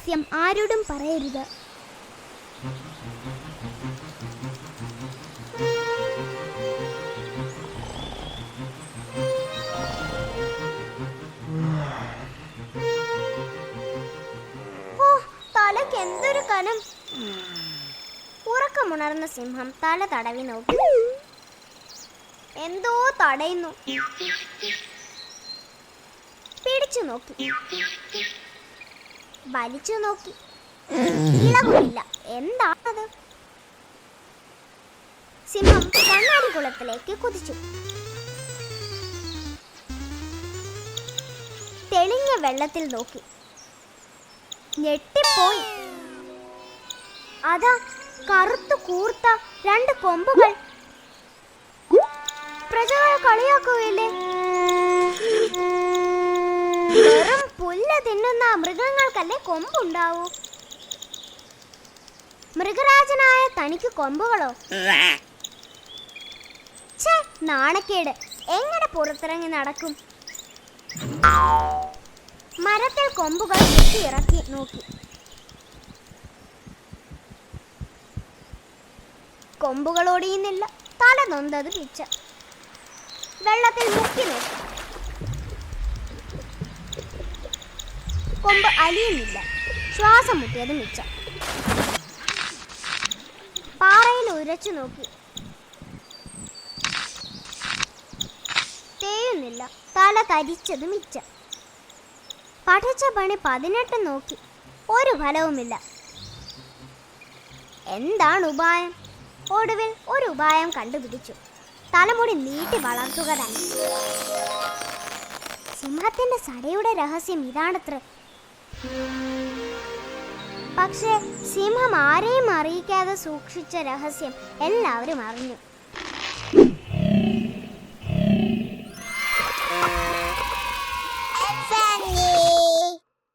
രഹസ്യം ആരോടും പറയരുത്. എന്തൊരു കനം. ഉറക്കമുണർന്ന സിംഹം തല തടവി നോക്കി. എന്തോ തടയുന്നു. പിടിച്ചു നോക്കി. വലിച്ചു നോക്കി. ഇളകുന്നില്ല എന്താണത്? സിംഹം കണ്ണാടി കുളത്തിലേക്ക് കുതിച്ചു. തെളിഞ്ഞ വെള്ളത്തിൽ നോക്കി. ഞെട്ടിപ്പോയി. അതാ കറുത്തു കൂർത്ത രണ്ട് കൊമ്പുകൾ. പ്രജകൾ കളിയാക്കുകയില്ലേ? പുല്ല് തിന്നുന്ന മൃഗങ്ങൾക്കല്ലേ കൊമ്പുണ്ടാവൂ? മൃഗരാജനായ തനിക്ക് കൊമ്പുകളോ? നാണക്കേട്. എങ്ങനെ പുറത്തിറങ്ങി നടക്കും? മരത്തിൽ കൊമ്പുകൾ ഇറക്കി നോക്കി. കൊമ്പുകൾ ഒടിയുന്നില്ല തല നൊന്തത് പിച്ച. വെള്ളത്തിൽ മുക്കി നോക്കി. കൊമ്പ് അലിയുന്നില്ല. ശ്വാസം മുട്ടിയത് മിച്ചം. പാറയിൽ ഉരച്ചു നോക്കി. തേയുന്നില്ല. തല തരിച്ചത് മിച്ചം. പഠിച്ച പണി പതിനെട്ട് നോക്കി. ഒരു ഫലവുമില്ല. എന്താണ് ഉപായം? ഒടുവിൽ ഒരു ഉപായം കണ്ടുപിടിച്ചു. തലമുടി നീട്ടി വളർത്തുക തന്നെ. സിംഹത്തിന്റെ സടയുടെ രഹസ്യം ഇതാണത്ര. പക്ഷേ സിംഹം ആരെയും അറിയിക്കാതെ സൂക്ഷിച്ച രഹസ്യം എല്ലാവരും അറിഞ്ഞു.